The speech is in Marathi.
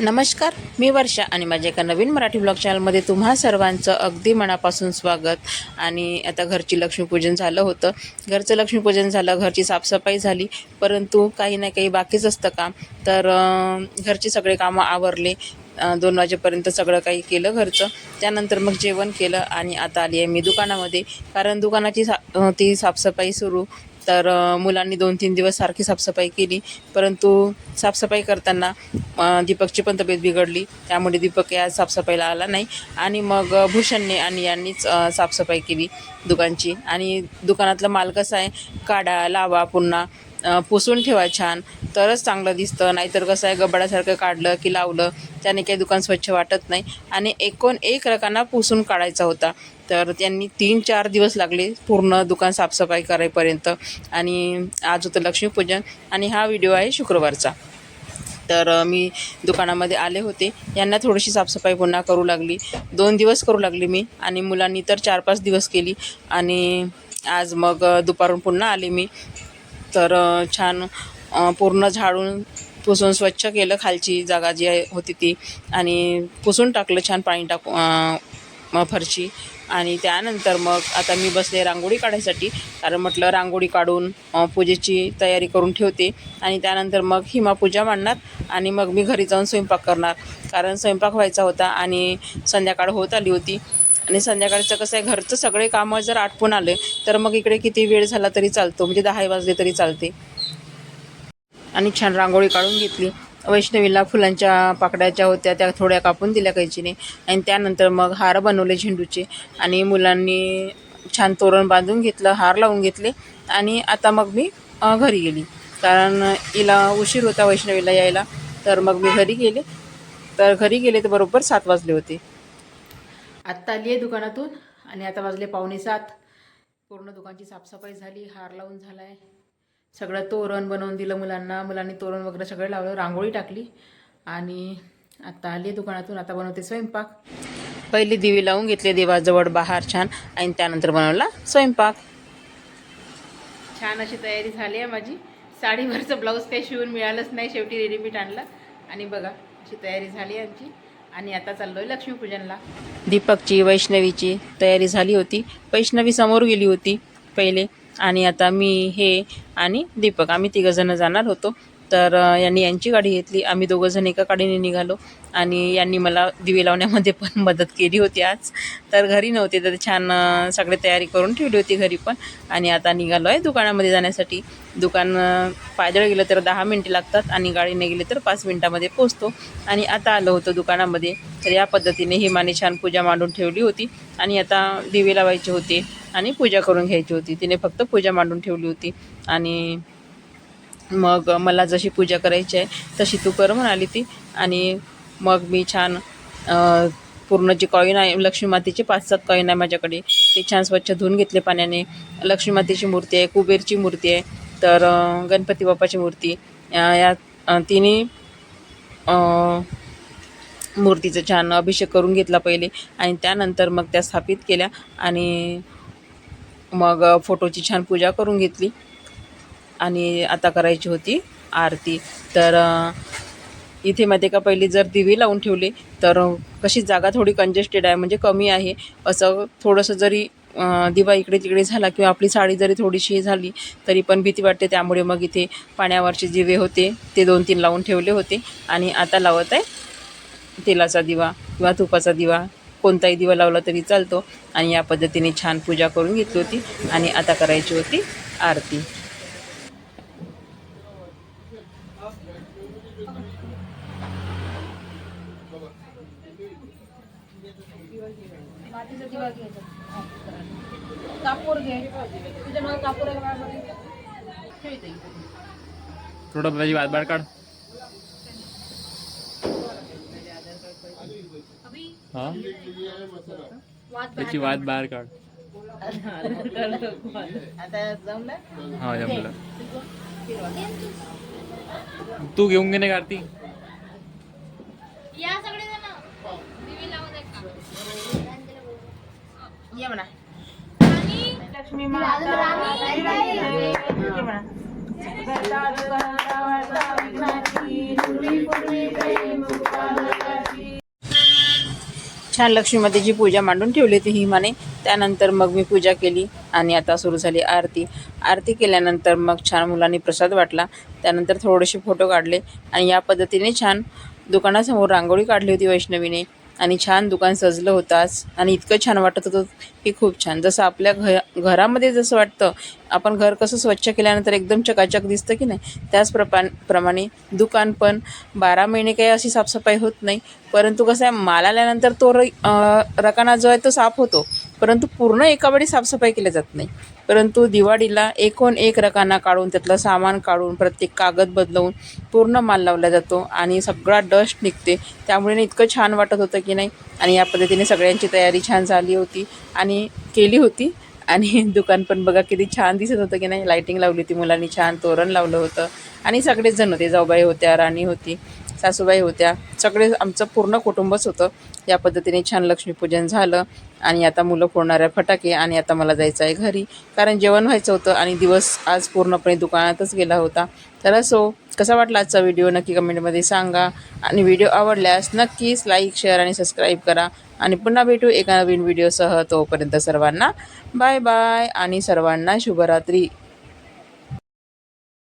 नमस्कार मी वर्षा आणि माझ्या एका नवीन मराठी ब्लॉग चॅनलमध्ये तुम्हा सर्वांचं अगदी मनापासून स्वागत. आणि आता घरची लक्ष्मीपूजन झालं होतं. घरचं लक्ष्मीपूजन झालं घरची साफसफाई झाली परंतु काही ना काही बाकीच असतं काम. तर घरचे सगळे कामं आवरले. दोन वाजेपर्यंत सगळं काही केलं घरचं. त्यानंतर मग जेवण केलं आणि आता आली आहे मी दुकानामध्ये. कारण दुकानाची सा ती साफसफाई सुरू. तर मुलांनी दोन तीन दिवस सारखी साफसफाई केली. परंतु साफसफाई करताना दीपकची पण तब्येत बिघडली. त्यामुळे दीपक या साफसफाईला आला नाही. आणि मग भूषणने आणि यांनीच साफसफाई केली दुकानची. आणि दुकानातला माल कसा आहे? काढा लावा पुन्हा. पुसून ठेवा छान. तरच चांगलं दिसतं. नाहीतर कसं आहे गबाडासारखं काढलं की लावलं त्याने काही दुकान स्वच्छ वाटत नाही. आणि एकोण एक रकाना पुसून काढायचा होता. तर त्यांनी तीन चार दिवस लागले पूर्ण दुकान साफसफाई करायपर्यंत आणि आज होतं लक्ष्मीपूजन आणि हा व्हिडिओ आहे शुक्रवारचा. तर मी दुकानामध्ये आले होते. यांना थोडीशी साफसफाई पुन्हा करू लागली. दोन दिवस करू लागली मी आणि मुलांनी तर चार पाच दिवस केली. आणि आज मग दुपारून पुन्हा आले मी. तर छान पूर्ण झाडून पुसून स्वच्छ केलं खालची जागा जी आहे होती ती. आणि पुसून टाकलं छान पाणी टाकू फरची फरशी. आणि त्यानंतर मग आता मी बसले रांगोळी काढायसाठी. कारण म्हटलं रांगोळी काढून पूजेची तयारी करून ठेवते. आणि त्यानंतर मग हिमापूजा मांडणार आणि मग मी घरी जाऊन स्वयंपाक करणार. कारण स्वयंपाक व्हायचा होता आणि संध्याकाळ होत आली होती. आणि संध्याकाळचं कसं आहे घरचं सगळे कामं जर आटपून आले तर मग इकडे किती वेळ झाला तरी चालतो. म्हणजे दहा वाजले तरी चालते. आणि छान रांगोळी काढून घेतली. वैष्णवीला फुलांच्या पाकड्याच्या होत्या त्या थोड्या कापून दिल्या कैचीने. आणि त्यानंतर मग हार बनवले झेंडूचे. आणि मुलांनी छान तोरण बांधून घेतलं हार लावून घेतले. आणि आता मग मी घरी गेली. कारण हिला उशीर होता वैष्णवीला यायला. तर मग मी घरी गेले. तर घरी गेले तर बरोबर सात वाजले होते. आत्ता आली आहे दुकानातून आणि आता वाजले पावणे सात. पूर्ण दुकानची साफसफाई झाली हार लावून झाला आहे सगळं तोरण बनवून दिलं मुलांना. मुलांनी तोरण वगैरे सगळं लावलं रांगोळी टाकली. आणि आत्ता आली दुकानातून. आता बनवते स्वयंपाक. पहिली दिवे लावून घेतले देवाजवळ बाहेर छान. आणि त्यानंतर बनवला स्वयंपाक. छान अशी तयारी झाली आहे माझी. साडीवरचं ब्लाऊज काही शिवून मिळालंच नाही. शेवटी रेडीमेड आणलं. आणि बघा अशी तयारी झाली आहे आमची. आणि आता चाललो आहे लक्ष्मीपूजनला. दीपकची वैष्णवीची तयारी झाली होती. वैष्णवी समोर गेली होती पहिले. आणि आता मी हे आणि दीपक आम्ही तिघंजणं जाणार होतो. तर यांनी यांची गाडी घेतली. आम्ही दोघंजण एका गाडीने निघालो आणि यांनी मला दिवे लावण्यामध्ये पण मदत केली होती आज. तर घरी नव्हते तर छान सगळे तयारी करून ठेवली होती घरी पण. आणि आता निघालो आहे दुकानामध्ये जाण्यासाठी. दुकान पायदळ गेलं तर दहा मिनटे लागतात आणि गाडीने गेले तर पाच मिनटामध्ये पोचतो आणि आता आलो होतो दुकानामध्ये. तर या पद्धतीने हिमाने छान पूजा मांडून ठेवली होती. आणि आता दिवे लावायचे होते आणि पूजा करून घ्यायची होती. तिने फक्त पूजा मांडून ठेवली होती. आणि मग मला जशी पूजा करायची आहे तशी तू कर म्हणाली ती. आणि मग मी छान पूर्ण जे कॉईन आहे लक्ष्मी मातेचे पाच सात कॉईन आहे माझ्याकडे. ते छान स्वच्छ धुवून घेतले पाण्याने. लक्ष्मी मातेची मूर्ती आहे कुबेरची मूर्ती आहे तर गणपती बाप्पाची मूर्ती. या तिने तिन्ही मूर्तीचं छान अभिषेक करून घेतला पहिले. आणि त्यानंतर मग त्या स्थापित केल्या आणि मग फोटोची छान पूजा करून घेतली. आणि आता करायची होती आरती. तर इथे माहिती का पहिली जर दिवे लावून ठेवले तर कशी जागा थोडी कंजेस्टेड आहे म्हणजे कमी आहे. असं थोडंसं जरी दिवा इकडे तिकडे झाला किंवा आपली साडी जरी थोडीशी झाली तरी पण भीती वाटते. त्यामुळे मग इथे पाण्यावरचे दिवे होते ते दोन तीन लावून ठेवले होते. आणि आता लावत आहे तेलाचा दिवा किंवा तुपाचा दिवा. कोणताही दिवा लावला तरी चालतो. आणि या पद्धतीने छान पूजा करून घेतली होती. आणि आता करायची होती आरती. कापूर घे तुझ्या नाव कापूर. थोडं त्याची वाद बाहेर हा त्याची वाद बाहेर काढ आता जमलं हा जमलं तू घेऊन घे ना कार्ती. या सगळे जण दिवे लावत आहेत का? ये म्हणा. आणि लक्ष्मी माता राणी. ये म्हणा घरचा दुकानाचा वार्ता विघ्नाची, पूर्वी पूर्वी प्रेम उपकार छान लक्ष्मीमातेची पूजा मांडून ठेवली होती हिमाने त्यानंतर मग मी पूजा केली. आणि आता सुरू झाली आरती. आरती केल्यानंतर मग छान मुलांनी प्रसाद वाटला. त्यानंतर थोडेसे फोटो काढले आणि या पद्धतीने छान दुकानासमोर रांगोळी काढली होती वैष्णवीने. आणि छान दुकान सजलं होतं आज. आणि इतकं छान वाटत होतं की खूप छान. जसं आपल्या घ घरामध्ये जसं वाटतं आपण घर कसं स्वच्छ केल्यानंतर एकदम चकाचक दिसतं की नाही त्याचप्रपा प्रमाणे दुकान पण बारा महिने काही अशी साफसफाई होत नाही. परंतु कसं आहे माल आल्यानंतर तो र रकाना जो आहे तो साफ होतो. परंतु पूर्ण एका वेळी साफसफाई केली जात नाही. परंतु दिवाळीला एकूण एक रकाना काढून त्यातलं सामान काढून प्रत्येक कागद बदलवून पूर्ण माल लावला जातो आणि सगळा डस्ट निघते. त्यामुळे ना इतकं छान वाटत होतं की नाही? आणि या पद्धतीने सगळ्यांची तयारी छान झाली होती आणि केली होती. आणि दुकान पण बघा किती छान दिसत होतं की नाही? लाईटिंग लावली होती मुलांनी छान तोरण लावलं होतं. आणि सगळेच जण होते जाऊबाई होत्या राणी होती. सासूबाई होत्या. सगळे आमचं पूर्ण कुटुंबच होतं. या पद्धतीने छान लक्ष्मीपूजन झालं आणि आता मुलं फोडणाऱ्या फटाके आणि आता मला जायचं आहे घरी. कारण जेवण व्हायचं होतं आणि दिवस आज पूर्णपणे दुकानातच गेला होता. तर असो कसा वाटला आजचा व्हिडिओ नक्की कमेंटमध्ये सांगा. आणि व्हिडिओ आवडल्यास नक्कीच लाईक शेअर आणि सबस्क्राईब करा. आणि पुन्हा भेटू एका नवीन व्हिडिओसह. तोपर्यंत सर्वांना बाय बाय आणि सर्वांना शुभरात्री.